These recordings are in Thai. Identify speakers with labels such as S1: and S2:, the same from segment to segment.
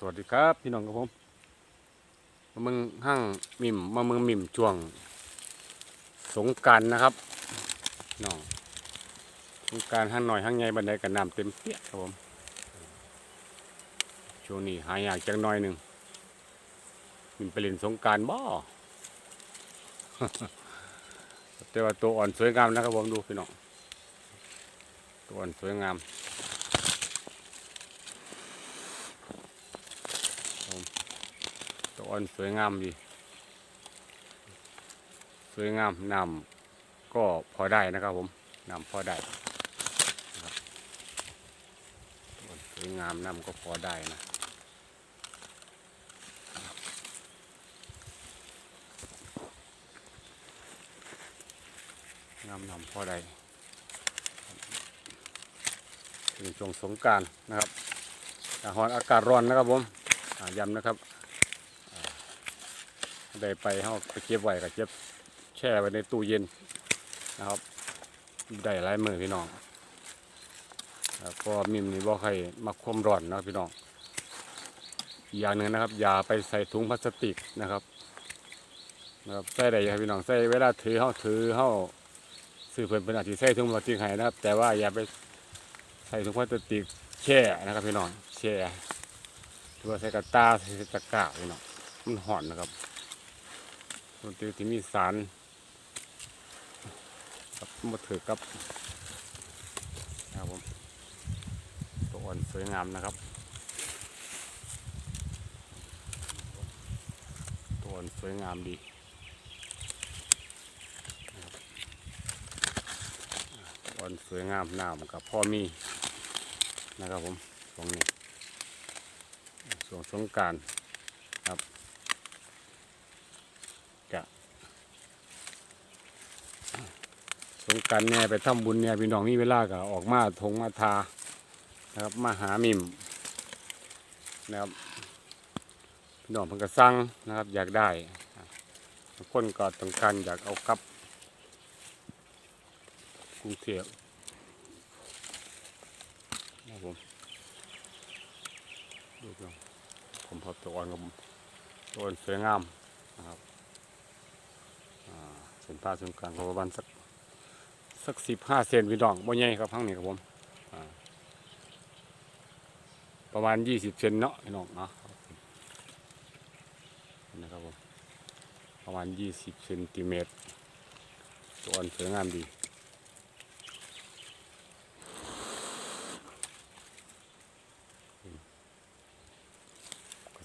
S1: สวัสดีครับ พี่น้องครับผมมาเมืองห้างมิมมาเมืองมิมช่วง สงการนะครับน้องสงการห้างหน่อยห้างใหญ่บันไดกับน้ำเต็มเปี้ยครับผมช่วงนี้หายากจังหน่อยหนึ่งมิมไปเล่นสงการบ่แต่ว่าตัวอ่อนสวยงามนะครับผมดูพี่น้องตัวอ่อนสวยงาม ตัว อ่อนสวยงามดี สวยงามนำก็พอได้นะครับผมนำพอได้นะครับสวยงามนำก็พอได้นะงามนำพอได้ถึงช่วงสงการนะครับอาหารอากาศร้อนนะครับผมย้ำนะครับ ได้ไปเขาไปเก็บไว้กับเก็บแช่ไว้ในตู้เย็นนะครับ ได้หลายมือพี่น้องแล้วก็มิมนี่บ่ใครมาคมร้อนนะพี่น้องอย่างหนึ่งนะครับ อย่าไปใส่ถุงพลาสติกนะครับนะครับใส่ได้ครับพี่น้องใส่เวลาถือเขาถือเขาซื้อเพิ่นเป็นอาจจะใส่ถุงพลาสติกให้นะครับ แต่ว่าอย่าไปใส่ถุงพลาสติกแช่นะครับพี่น้องแช่หรือว่าใส่กระตาใส่ตะกร้าพี่น้องมันห่อนนะครับ ดนตรีที่มีสารกับมาถือกับนะครับผมตัวอ่อนสวยงามนะครับ ตัวอ่อนสวยงามดีตัวอ่อนสวยงามน้ำกับพ่อมีนะครับผมตรงนี้ส่วนสงการ สงกรารเนี่ยไปทำบุญเนี่ยพี่น้องมีเวลาก็ออกมาทงมาทานะครับมาหามิมนะครับพี่น้องเพิ่นก็สั่งนะครับ อยากได้คนก็ต้องการอยากเอากลับกรุงเทพนะครับผมดูพี่น้องผมพอตัวอ่อนกับตัวอ่อนสวยงามนะครับเส้นผ่าศูนย์กลางของประมาณสัก สักสิบห้าเซนพี่น้องบ่ใหญ่ครับพังนี้ครับผมประมาณยี่สิบเซนเนาะพี่น้องเนาะนะครับผมประมาณยี่สิบเซนติเมตรตัวอ่อนสวยงามดี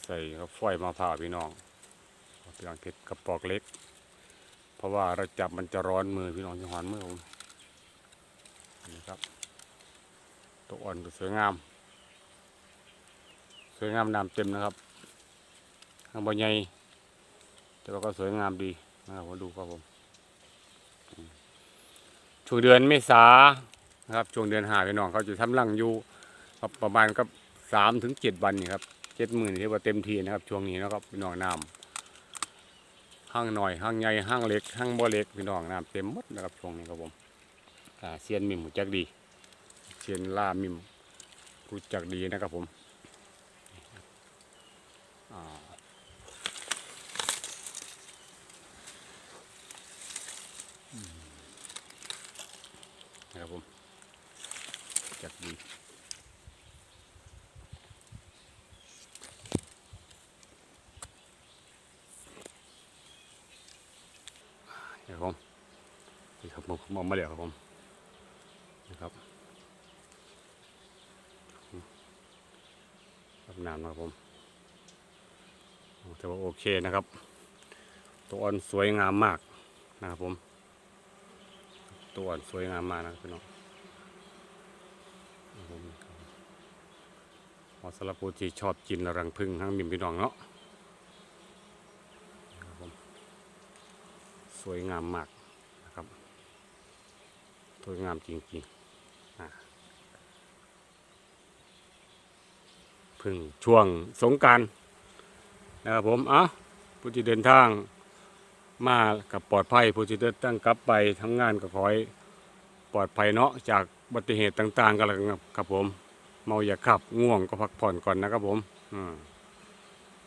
S1: ใส่ครับฝอยมาผ่าพี่น้องเอาไปลังเก็บกระปอกเล็ก เพราะว่าเราจับมันจะร้อนมือพี่น้องจะหอนมือผม นี่ครับตัวอ่อนก็สวยงาม สวยงามน้ำเต็มนะครับข้างบนใหญ่แต่ว่าก็สวยงามดีนะครับผมดูครับผมช่วงเดือนเมษานะครับช่วงเดือนหาพี่น้องเขาจะทำรังอยู่ประมาณก็สามถึงเจ็ดวันนี่ครับเจ็ดหมื่นที่ว่าเต็มทีนะครับช่วงนี้นะครับพี่น้องน้ำห้างหน่อยห้างใหญ่ห้างเล็กห้างบ่เล็กพี่น้องน้ำเต็มหมดนะครับช่วงนี้ครับผม อ่าเซียนมิมรู้จักดี เซียนล่ามิมรู้จักดีนะครับผมนะครับผมจักดีนะครับผมนี่ครับผมองมาแล้วครับผม นะครับรับน้ำนะครับผมแต่ว่าโอเคนะครับ ตัวอ่อนสวยงามมากนะครับผม ตัวอ่อนสวยงามมากนะครับพี่น้องพอสำหรับผู้ที่ชอบกินรังพึ่งทั้งมิมพี่น้องเนาะครับผมสวยงามมากนะครับ สวยงามจริงๆ พึ่งช่วงสงการนะครับผมอะผู้ที่เดินทางมากับปลอดภัยผู้ที่เดินทางกลับไปทำงานก็ขอให้ปลอดภัยเนาะจากอุบัติเหตุต่างๆกันแล้วกันครับผม เมาอย่าขับง่วงก็พักผ่อนก่อนนะครับผมอ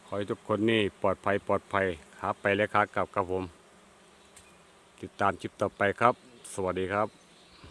S1: ขอให้ทุกคนนี่ปลอดภัยปลอดภัยครับไปเลยครับกลับครับผม ติดตามคลิปต่อไปครับ สวัสดีครับ